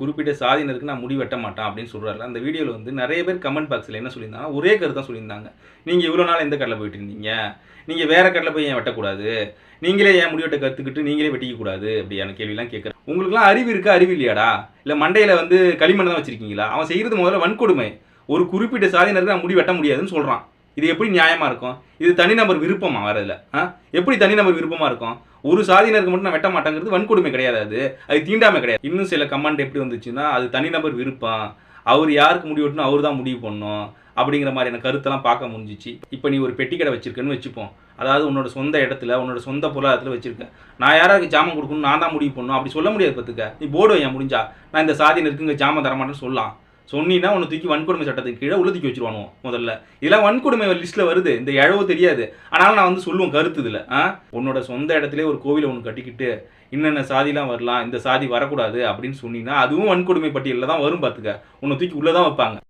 குறிப்பிட்ட சாதியினருக்கு நான் முடி வெட்ட மாட்டேன் அப்படின்னு சொல்கிறாரு அந்த வீடியோவில் வந்து நிறைய பேர் கமெண்ட் பாக்ஸில் என்ன சொல்லியிருந்தாங்க ஒரே கருத்தான் சொல்லியிருந்தாங்க. நீங்கள் இவ்வளோ நாள் எந்த கடலில் போயிட்டு இருந்தீங்க? நீங்கள் வேற கடலில் போய் ஏன் வெட்டக்கூடாது? நீங்களே ஏன் முடி வெட்ட கற்றுக்கிட்டு நீங்களே வெட்டிக்க கூடாது? அப்படியான கேள்விலாம் கேட்குறேன் உங்களுக்குலாம் அறிவு இருக்கா? அறிவு இல்லையாடா? இல்லை மண்டையில் வந்து களிமண் தான் வச்சுருக்கீங்களா? அவன் செய்கிறது முதல்ல வன்கொடுமை. ஒரு குறிப்பிட்ட சாதியினருக்கு நான் முடி வெட்ட முடியாதுன்னு சொல்கிறான் இது எப்படி நியாயமாக இருக்கும்? இது தனிநபர் விருப்பமா வரதுல ஆ? எப்படி தனிநபர் விருப்பமாக இருக்கும்? ஒரு சாதியினருக்கு மட்டும் நான் வெட்ட மாட்டேங்கிறது வன்கொடுமை கிடையாது அது. அது தீண்டாமை கிடையாது. இன்னும் சில கமெண்ட் எப்படி வந்துச்சுன்னா அது தனிநபர் விருப்பம் அவர் யாருக்கு முடிவெட்டணும் அவர் தான் முடிவு பண்ணணும் அப்படிங்கிற மாதிரியான கருத்தெல்லாம் பார்க்க முடிஞ்சிச்சு. இப்போ நீ ஒரு பெட்டி கடை வச்சிருக்கன்னு வச்சுப்போம். அதாவது உன்னோட சொந்த இடத்துல உன்னோட சொந்த பொருளாதாரத்தில் வச்சிருக்க. நான் யாராருக்கு ஜாமம் கொடுக்கணும் நான் தான் முடிவு பண்ணணும். அப்படி சொல்ல முடியாது பார்த்துக்க. நீ போர்டு வையா முடிஞ்சா? நான் இந்த சாதியினருக்கு இங்கே ஜாமம் தர மாட்டேன்னு சொல்லலாம். சொன்னீங்கன்னா உன்னை தூக்கி வன்கொடுமை சட்டத்துக்கு கீழே உள்ள தூக்கி வச்சிருவானுவோம் முதல்ல. இதெல்லாம் வன்கொடுமை லிஸ்ட்டில் வருது. இந்த இழவு தெரியாது. ஆனாலும் நான் வந்து சொல்லுவோம் கருத்து இதில் ஆ? உன்னோட சொந்த இடத்துல ஒரு கோவிலை ஒன்று கட்டிக்கிட்டு இன்னென்ன சாதிலாம் வரலாம் இந்த சாதி வரக்கூடாது அப்படின்னு சொன்னீங்கன்னா அதுவும் வன்கொடுமை பட்டியலில் தான் வரும் பார்த்துக்க உன்னை தூக்கி உள்ளே தான் வைப்பாங்க.